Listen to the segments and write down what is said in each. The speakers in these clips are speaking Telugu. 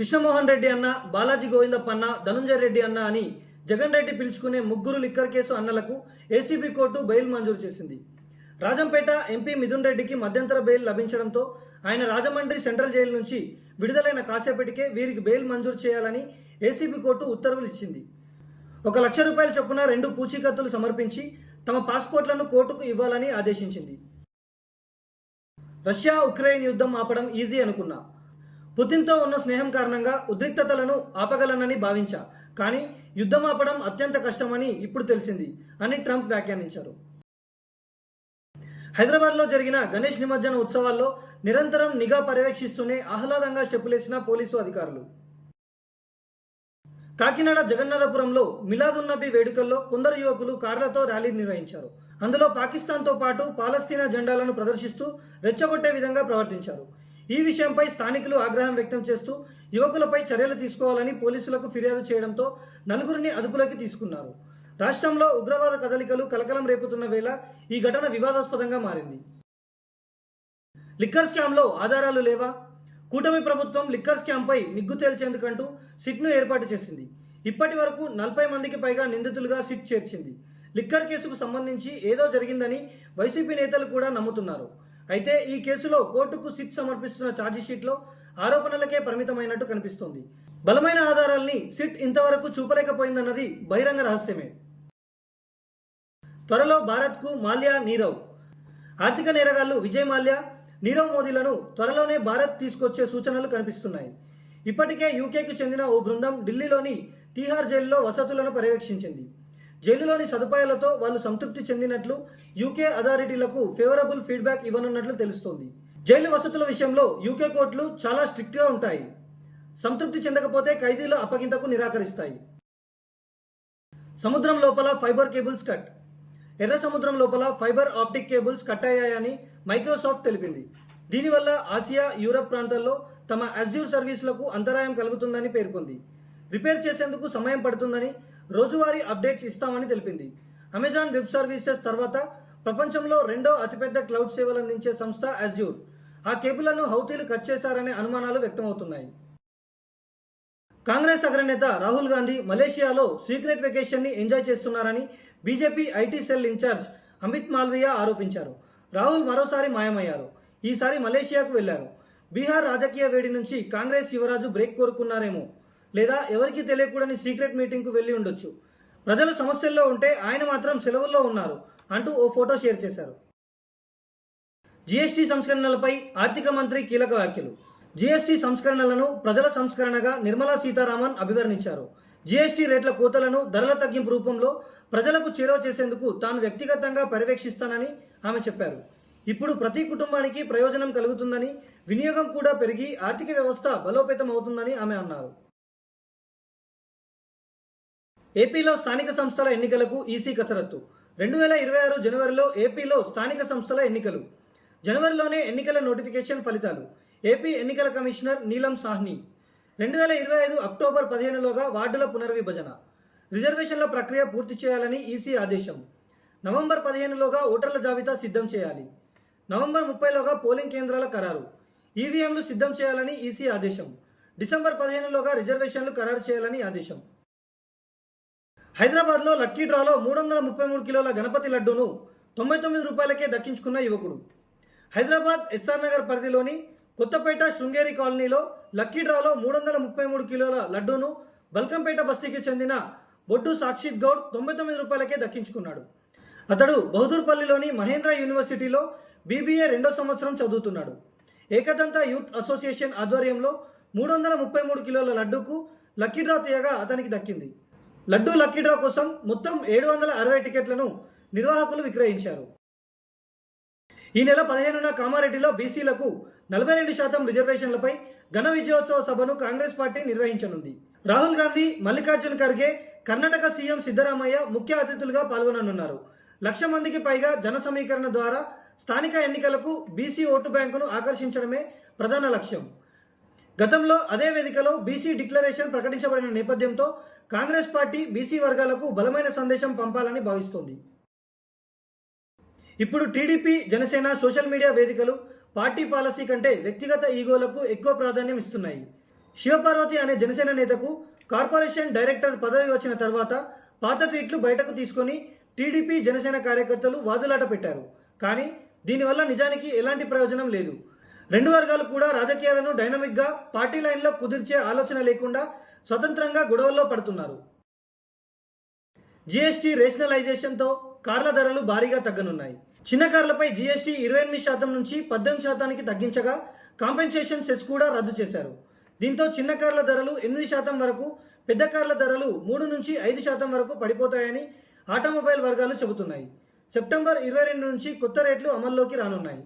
కృష్ణమోహన్ రెడ్డి అన్న బాలాజీ గోవిందప్ప అన్న ధనుంజయ రెడ్డి అన్న అని జగన్ రెడ్డి పిలుచుకునే ముగ్గురు లిక్కర్ కేసు అన్నలకు ఏసీబీ కోర్టు బెయిల్ మంజూరు చేసింది. రాజంపేట ఎంపీ మిథున్ రెడ్డికి మధ్యంతర బెయిల్ లభించడంతో ఆయన రాజమండ్రి సెంట్రల్ జైలు నుంచి విడుదలైన కాసేపటికే వీరికి బెయిల్ మంజూరు చేయాలని ఏసీబీ కోర్టు ఉత్తర్వులు ఇచ్చింది. ఒక లక్ష రూపాయల చొప్పున రెండు పూచీకత్తులు సమర్పించి తమ పాస్పోర్ట్లను కోర్టుకు ఇవ్వాలని ఆదేశించింది. రష్యా ఉక్రెయిన్ యుద్ధం ఆపడం ఈజీ అనుకున్నా. పుతిన్తో ఉన్న స్నేహం కారణంగా ఉద్రిక్తతలను ఆపగలనని భావించా. కానీ యుద్ధం ఆపడం అత్యంత కష్టమని ఇప్పుడు తెలిసింది అని ట్రంప్ వ్యాఖ్యానించారు. హైదరాబాద్లో జరిగిన గణేష్ నిమజ్జన ఉత్సవాల్లో నిరంతరం నిఘా పర్యవేక్షిస్తూనే ఆహ్లాదంగా స్టెప్పులేసిన పోలీసు అధికారులు. కాకినాడ జగన్నాథపురంలో మిలాదున్నబి వేడుకల్లో కొందరు యువకులు కార్లతో ర్యాలీ నిర్వహించారు. అందులో పాకిస్తాన్తో పాటు పాలస్తీనా జెండాలను ప్రదర్శిస్తూ రెచ్చగొట్టే విధంగా ప్రవర్తించారు. ఈ విషయంపై స్థానికులు ఆగ్రహం వ్యక్తం చేస్తూ యువకులపై చర్యలు తీసుకోవాలని పోలీసులకు ఫిర్యాదు చేయడంతో నలుగురిని అదుపులోకి తీసుకున్నారు. రాష్ట్రంలో ఉగ్రవాద కదలికలు కలకలం రేపుతున్న వేళ ఈ ఘటన వివాదాస్పదంగా మారింది. లిక్కర్ స్కామ్లో ఆధారాలు లేవా? కూటమి ప్రభుత్వం లిక్కర్ స్కామ్పై నిగ్గు తేల్చేందుకంటూ సిట్ను ఏర్పాటు చేసింది. ఇప్పటి వరకు నలభై మందికి పైగా నిందితులుగా సిట్ చేర్చింది. లిక్కర్ కేసుకు సంబంధించి ఏదో జరిగిందని వైసీపీ నేతలు కూడా నమ్ముతున్నారు. అయితే ఈ కేసులో కోర్టుకు సిట్ సమర్పిస్తున్న ఛార్జిషీట్లో ఆరోపణలకే పరిమితమైనట్టు కనిపిస్తోంది. బలమైన ఆధారాల్ని సిట్ ఇంతవరకు చూపలేకపోయిందన్నది బహిరంగ రహస్యమే. త్వరలో భారత్కు మాల్యా నీరవ్ ఆర్థిక నేరగాళ్ళు విజయ్ మాల్యా నీరవ్ మోదీలను త్వరలోనే భారత్ తీసుకొచ్చే సూచనలు కనిపిస్తున్నాయి. ఇప్పటికే యూకేకి చెందిన ఓ బృందం ఢిల్లీలోని తీహార్ జైల్లో వసతులను పర్యవేక్షించింది. జైలులోని సదుపాయాలతో వాళ్ళు సంతృప్తి చెందినట్లు యూకే అథారిటీలకు ఫేవరబుల్ ఫీడ్బ్యాక్ ఇవ్వనున్నట్లు తెలుస్తోంది. జైలు వసతుల విషయంలో యూకే కోర్టులు చాలా స్ట్రిక్ట్గా ఉంటాయి. సంతృప్తి చెందకపోతే ఖైదీల అప్పగింతకు నిరాకరిస్తాయి. సముద్రం లోపల ఫైబర్ కేబుల్స్ కట్ ఎర్ర సముద్రం లోపల ఫైబర్ ఆప్టిక్ కేబుల్స్ కట్ అయ్యాయని మైక్రోసాఫ్ట్ తెలిపింది. దీనివల్ల ఆసియా యూరప్ ప్రాంతాల్లో తమ అజ్యూర్ సర్వీసులకు అంతరాయం కలుగుతుందని పేర్కొంది. రిపేర్ చేసేందుకు సమయం పడుతుందని రోజువారీ అప్డేట్స్ ఇస్తామని తెలిపింది. అమెజాన్ వెబ్ సర్వీసెస్ తర్వాత ప్రపంచంలో రెండో అతిపెద్ద క్లౌడ్ సేవలు అందించే సంస్థ అజ్యూర్. ఆ కేబుల్లను హౌతీలు కట్ చేశారనే అనుమానాలు వ్యక్తమవుతున్నాయి. కాంగ్రెస్ అగ్రనేత రాహుల్ గాంధీ మలేషియాలో సీక్రెట్ వెకేషన్ని ఎంజాయ్ చేస్తున్నారని BJP IT cell in charge Amit Malviya ఆరోపించారు. రాహుల్ మరోసారి మాయమయ్యారు. ఈసారి మలేషియాకు వెళ్ళారు. బీహార్ రాజకీయ వేడి నుంచి కాంగ్రెస్ యువరాజు బ్రేక్ కోరుకున్నారేమో. లేదా ఎవరికీ తెలియకూడని సీక్రెట్ మీటింగ్కు వెళ్ళి ఉండొచ్చు. ప్రజలు సమస్యల్లో ఉంటే ఆయన మాత్రం సెలవుల్లో ఉన్నారు అంటూ ఓ ఫోటో షేర్ చేశారు. జీఎస్టీ సంస్కరణలపై ఆర్థిక మంత్రి కీలక వ్యాఖ్యలు. జీఎస్టీ సంస్కరణలను ప్రజల సంస్కరణగా నిర్మలా సీతారామన్ అభివర్ణించారు. జీఎస్టీ రేట్ల కోతలను ధరల తగ్గింపు రూపంలో ప్రజలకు చేరువ చేసేందుకు తాను వ్యక్తిగతంగా పర్యవేక్షిస్తానని ఆమె చెప్పారు. ఇప్పుడు ప్రతి కుటుంబానికి ప్రయోజనం కలుగుతుందని వినియోగం కూడా పెరిగి ఆర్థిక వ్యవస్థ బలోపేతం అవుతుందని ఆమె అన్నారు. ఏపీలో స్థానిక సంస్థల ఎన్నికలకు ఈసీ కసరత్తు. రెండు వేల ఇరవై ఆరు జనవరిలో ఏపీలో స్థానిక సంస్థల ఎన్నికలు. జనవరిలోనే ఎన్నికల నోటిఫికేషన్ ఫలితాలు. ఏపీ ఎన్నికల కమిషనర్ నీలం సాహ్ని. రెండు వేల ఇరవై ఐదు అక్టోబర్ పదిహేనులోగా వార్డుల పునర్విభజన. రిజర్వేషన్ల ప్రక్రియ పూర్తి చేయాలని ఈసీ ఆదేశం. నవంబర్ పదిహేనులోగా ఓటర్ల జాబితా సిద్ధం చేయాలి. నవంబర్ ముప్పైలోగా పోలింగ్ కేంద్రాల ఖరారు. ఈవీఎంలు సిద్ధం చేయాలని ఈసీ ఆదేశం. డిసెంబర్ పదిహేనులోగా రిజర్వేషన్లు ఖరారు చేయాలని ఆదేశం. హైదరాబాద్లో లక్కీ డ్రాలో మూడు వందల ముప్పై మూడు కిలోల గణపతి లడ్డూను తొంభై తొమ్మిది రూపాయలకే దక్కించుకున్న యువకుడు. హైదరాబాద్ ఎస్ఆర్ నగర్ పరిధిలోని కొత్తపేట శృంగేరి కాలనీలో లక్కీ డ్రాలో మూడు వందల ముప్పై మూడు కిలోల లడ్డూను బల్కంపేట బస్తీకి చెందిన బొడ్డు సాక్షిత్ గౌడ్ తొంభై తొమ్మిది రూపాయలకే దక్కించుకున్నాడు. అతడు బహదూర్పల్లిలోని మహేంద్ర యూనివర్సిటీలో బీబీఏ రెండో సంవత్సరం చదువుతున్నాడు. ఏకదంత యూత్ అసోసియేషన్ ఆధ్వర్యంలో మూడు వందల ముప్పై మూడు కిలోల లడ్డూకు లక్కీ డ్రా తీయగా అతనికి దక్కింది. లడ్డూ లక్కీ డ్రా కోసం మొత్తం ఏడు వందల అరవై టికెట్లను నిర్వాహకులు విక్రయించారు. ఈ నెల పదిహేనున కామారెడ్డిలో బీసీలకు నలభై రెండు శాతం రిజర్వేషన్లపై ఘన విజయోత్సవ సభను కాంగ్రెస్ పార్టీ నిర్వహించనుంది. రాహుల్ గాంధీ మల్లికార్జున్ ఖర్గే కర్ణాటక సీఎం సిద్ధరామయ్య ముఖ్య అతిథులుగా పాల్గొననున్నారు. లక్ష మందికి పైగా జన సమీకరణ ద్వారా స్థానిక ఎన్నికలకు బీసీ ఓటు బ్యాంకును ఆకర్షించడమే ప్రధాన లక్ష్యం. గతంలో అదే వేదికలో బీసీ డిక్లరేషన్ ప్రకటించబడిన నేపథ్యంతో కాంగ్రెస్ పార్టీ బీసీ వర్గాలకు బలమైన సందేశం పంపాలని భావిస్తోంది. ఇప్పుడు టీడీపీ జనసేన సోషల్ మీడియా వేదికలు పార్టీ పాలసీ కంటే వ్యక్తిగత ఈగోలకు ఎక్కువ ప్రాధాన్యం ఇస్తున్నాయి. శివపార్వతి అనే జనసేన నేతకు కార్పొరేషన్ డైరెక్టర్ పదవి వచ్చిన తర్వాత పాత ట్వీట్లు బయటకు తీసుకొని టీడీపీ జనసేన కార్యకర్తలు వాదులాట పెట్టారు. కానీ దీనివల్ల నిజానికి ఎలాంటి ప్రయోజనం లేదు. రెండు వర్గాలు కూడా రాజకీయాలను డైనమిక్గా పార్టీ లైన్లో కుదిర్చే ఆలోచన లేకుండా స్వతంత్రంగా గొడవల్లో పడుతున్నారు. జీఎస్టీ రేషనలైజేషన్తో కార్ల ధరలు భారీగా తగ్గనున్నాయి. చిన్న కార్లపై జీఎస్టీ ఇరవై ఎనిమిది శాతం నుంచి పద్దెనిమిది శాతానికి తగ్గించగా కాంపెన్సేషన్ సెస్ కూడా రద్దు చేశారు. దీంతో చిన్న కార్ల ధరలు ఎనిమిది శాతం వరకు పెద్ద కార్ల ధరలు మూడు నుంచి ఐదు శాతం వరకు పడిపోతాయని ఆటోమొబైల్ వర్గాలు చెబుతున్నాయి. సెప్టెంబర్ ఇరవై రెండు నుంచి కొత్త రేట్లు అమల్లోకి రానున్నాయి.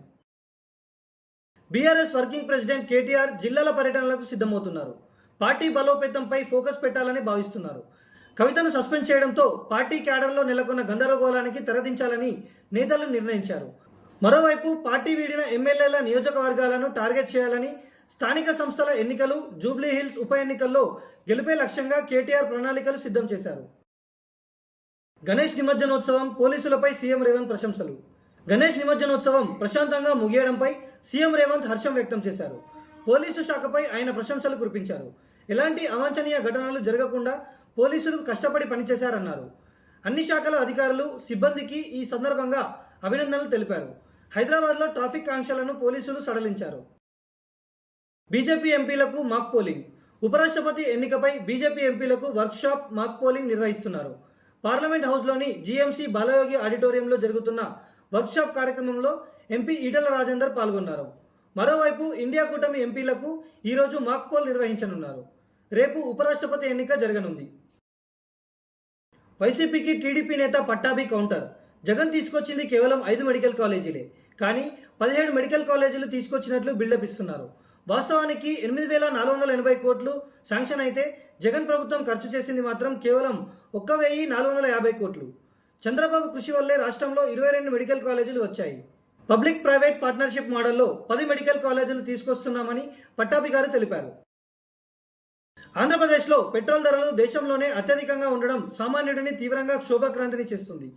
బీఆర్ఎస్ వర్కింగ్ ప్రెసిడెంట్ కేటీఆర్ జిల్లాల పర్యటనలకు సిద్ధమవుతున్నారు. పార్టీ బలోపేతంపై ఫోకస్ పెట్టాలని భావిస్తున్నారు. కవితను సస్పెండ్ చేయడంతో పార్టీ క్యాడర్లో నెలకొన్న గందరగోళానికి తెరదించాలని నేతలు నిర్ణయించారు. మరోవైపు పార్టీ వీడిన ఎమ్మెల్యేల నియోజకవర్గాలను టార్గెట్ చేయాలని స్థానిక సంస్థల ఎన్నికలు జూబ్లీ హిల్స్ ఉప ఎన్నికల్లో గెలిపే లక్ష్యంగా కేటీఆర్ ప్రణాళికలు సిద్ధం చేశారు. గణేష్ నిమజ్జనోత్సవం పోలీసులపై సీఎం రేవంత్ ప్రశంసలు. గణేష్ నిమజ్జనోత్సవం ప్రశాంతంగా ముగియడంపై సీఎం రేవంత్ హర్షం వ్యక్తం చేశారు. పోలీసు శాఖపై ఆయన ప్రశంసలు కురిపించారు. ఎలాంటి అవాంఛనీయ ఘటనలు జరగకుండా పోలీసులు కష్టపడి పనిచేశారన్నారు. అన్ని శాఖల అధికారులు సిబ్బందికి ఈ సందర్భంగా అభినందనలు తెలిపారు. హైదరాబాద్లో ట్రాఫిక్ ఆంక్షలను పోలీసులు సడలించారు. బీజేపీ ఎంపీలకు మాక్ పోలింగ్. ఉపరాష్ట్రపతి ఎన్నికపై బీజేపీ ఎంపీలకు వర్క్షాప్ మాక్ పోలింగ్ నిర్వహిస్తున్నారు. పార్లమెంట్ హౌస్లోని జీఎంసీ బాలయోగి ఆడిటోరియంలో జరుగుతున్న వర్క్షాప్ కార్యక్రమంలో ఎంపీ ఈటల రాజేందర్ పాల్గొన్నారు. మరోవైపు ఇండియా కూటమి ఎంపీలకు ఈరోజు మాక్ పోల్ నిర్వహించనున్నారు. రేపు ఉపరాష్ట్రపతి ఎన్నిక జరగనుంది. వైసీపీకి టీడీపీ నేత పట్టాభి కౌంటర్. జగన్ తీసుకొచ్చింది కేవలం ఐదు మెడికల్ కాలేజీలే. కానీ పదిహేడు మెడికల్ కాలేజీలు తీసుకొచ్చినట్లు బిల్డప్ ఇస్తున్నారు. వాస్తవానికి ఎనిమిది వేల నాలుగు వందల ఎనభై కోట్లు శాంక్షన్ అయితే జగన్ ప్రభుత్వం ఖర్చు చేసింది మాత్రం కేవలం ఒక్క వెయ్యి నాలుగు వందల యాభై కోట్లు. చంద్రబాబు కృషి వల్లే రాష్ట్రంలో ఇరవై రెండు మెడికల్ కాలేజీలు వచ్చాయి. పబ్లిక్ ప్రైవేట్ పార్ట్నర్షిప్ మోడల్లో పది మెడికల్ కాలేజీలు తీసుకొస్తున్నామని పట్టాభి గారు తెలిపారు. ఆంధ్రప్రదేశ్లో పెట్రోల్ ధరలు దేశంలోనే అత్యధికంగా ఉండడం సామాన్యుడిని తీవ్రంగా క్షోభక్రాంతిని చేస్తుంది.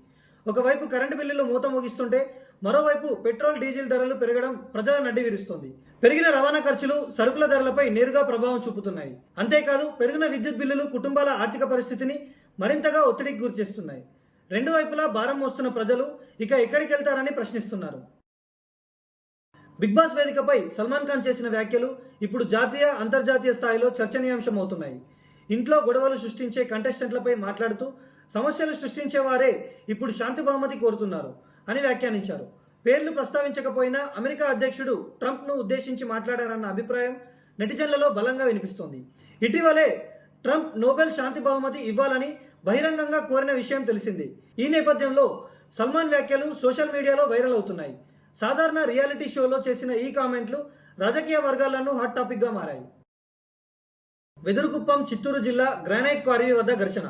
ఒకవైపు కరెంటు బిల్లులు మూత ముగిస్తుంటే మరోవైపు పెట్రోల్ డీజిల్ ధరలు పెరగడం ప్రజల నడ్డి విరుస్తుంది. పెరిగిన రవాణా ఖర్చులు సరుకుల ధరలపై నేరుగా ప్రభావం చూపుతున్నాయి. అంతేకాదు పెరిగిన విద్యుత్ బిల్లులు కుటుంబాల ఆర్థిక పరిస్థితిని మరింతగా ఒత్తిడికి గురిచేస్తున్నాయి. రెండు వైపులా భారం మోస్తున్న ప్రజలు ఇక ఎక్కడికి వెళ్తారని ప్రశ్నిస్తున్నారు. బిగ్ బాస్ వేదికపై సల్మాన్ ఖాన్ చేసిన వ్యాఖ్యలు ఇప్పుడు జాతీయ అంతర్జాతీయ స్థాయిలో చర్చనీయాంశం అవుతున్నాయి ఇంట్లో గొడవలు సృష్టించే కంటెస్టెంట్లపై మాట్లాడుతూ సమస్యలు సృష్టించే వారే ఇప్పుడు శాంతి బహుమతి కోరుతున్నారు అని వ్యాఖ్యానించారు. పేర్లు ప్రస్తావించకపోయినా అమెరికా అధ్యక్షుడు ట్రంప్ను ఉద్దేశించి మాట్లాడారన్న అభిప్రాయం నెటిజన్లలో బలంగా వినిపిస్తోంది. ఇటీవలే ట్రంప్ నోబెల్ శాంతి బహుమతి ఇవ్వాలని బహిరంగంగా కోరిన విషయం తెలిసింది. ఈ నేపథ్యంలో సల్మాన్ వ్యాఖ్యలు సోషల్ మీడియాలో వైరల్ అవుతున్నాయి. సాధారణ రియాలిటీ షోలో చేసిన ఈ కామెంట్లు రాజకీయ వర్గాలను హాట్ టాపిక్గా మారాయి. వెదురుకుప్పం చిత్తూరు జిల్లా గ్రానైట్ క్వారీ వద్ద ఘర్షణ.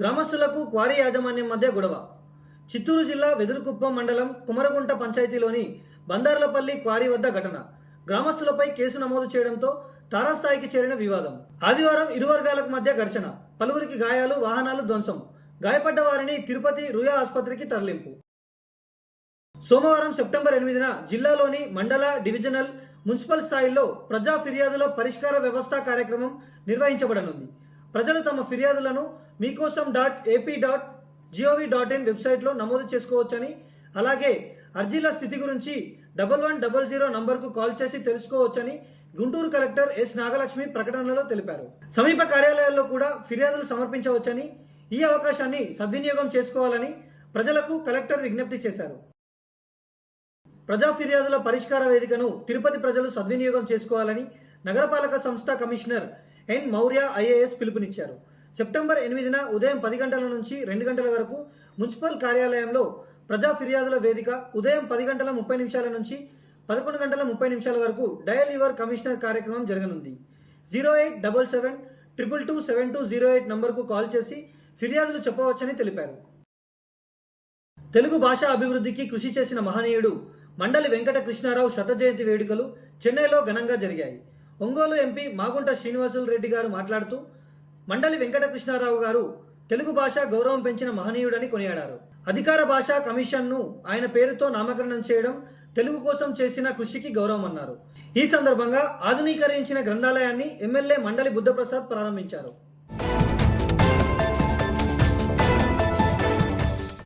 గ్రామస్తులకు క్వారీ యాజమాన్యం మధ్య గొడవ. చిత్తూరు జిల్లా వెదురుకుప్పం మండలం కుమరగుంట పంచాయతీలోని బందార్లపల్లి క్వారీ వద్ద ఘటన. గ్రామస్తులపై కేసు నమోదు చేయడంతో తారాస్థాయికి చేరిన వివాదం. ఆదివారం ఇరు వర్గాలకు మధ్య ఘర్షణ. పలువురికి గాయాలు వాహనాలు ధ్వంసం. గాయపడ్డ వారిని తిరుపతి రుయా ఆసుపత్రికి తరలింపు. సోమవారం సెప్టెంబర్ ఎనిమిదిన జిల్లాలోని మండల డివిజనల్ మున్సిపల్ స్థాయిల్లో ప్రజా ఫిర్యాదుల పరిష్కార వ్యవస్థ కార్యక్రమం నిర్వహించబడనుంది. ప్రజలు తమ ఫిర్యాదులను Meekosam dot AP dot gov dot in వెబ్సైట్లో నమోదు చేసుకోవచ్చని అలాగే అర్జీల స్థితి గురించి డబల్ వన్ డబల్ జీరో నంబర్కు కాల్ చేసి తెలుసుకోవచ్చని గుంటూరు కలెక్టర్ ఎస్ నాగలక్ష్మి ప్రకటనలో తెలిపారు. సమీప కార్యాలయాల్లో కూడా ఫిర్యాదులు సమర్పించవచ్చని ఈ అవకాశాన్ని సద్వినియోగం చేసుకోవాలని ప్రజలకు కలెక్టర్ విజ్ఞప్తి చేశారు. ప్రజా ఫిర్యాదుల పరిష్కార వేదికను తిరుపతి ప్రజలు సద్వినియోగం చేసుకోవాలని నగరపాలక సంస్థ కమిషనర్ ఎన్ మౌర్య ఐఏఎస్ పిలుపునిచ్చారు. సెప్టెంబర్ ఎనిమిదిన ఉదయం పది గంటల నుంచి రెండు గంటల వరకు మున్సిపల్ కార్యాలయంలో ప్రజా ఫిర్యాదుల వేదిక ఉదయం పది గంటల ముప్పై నిమిషాల నుంచి పదకొండు గంటల ముప్పై నిమిషాల వరకు డయల్ యువర్ కమిషనర్ కార్యక్రమం జరగనుంది. Zero eight double seven triple two seven two zero eight నంబర్కు కాల్ చేసి ఫిర్యాదులు చెప్పవచ్చని తెలిపారు. తెలుగు భాష అభివృద్ధికి కృషి చేసిన మహనీయుడు మండలి వెంకట కృష్ణారావు శత జయంతి వేడుకలు చెన్నైలో ఘనంగా జరిగాయి. ఒంగోలు ఎంపీ మాగుంట శ్రీనివాసులు రెడ్డి గారు మాట్లాడుతూ మండలి వెంకట కృష్ణారావు గారు తెలుగు భాష గౌరవం పెంచిన మహనీయుడని కొనియాడారు. అధికార భాషా కమిషన్ను ఆయన పేరుతో నామకరణం చేయడం తెలుగు కోసం చేసిన కృషికి గౌరవం అన్నారు. ఈ సందర్భంగా ఆధునీకరించిన గ్రంథాలయాన్ని ఎమ్మెల్యే మండలి బుద్ధప్రసాద్ ప్రారంభించారు.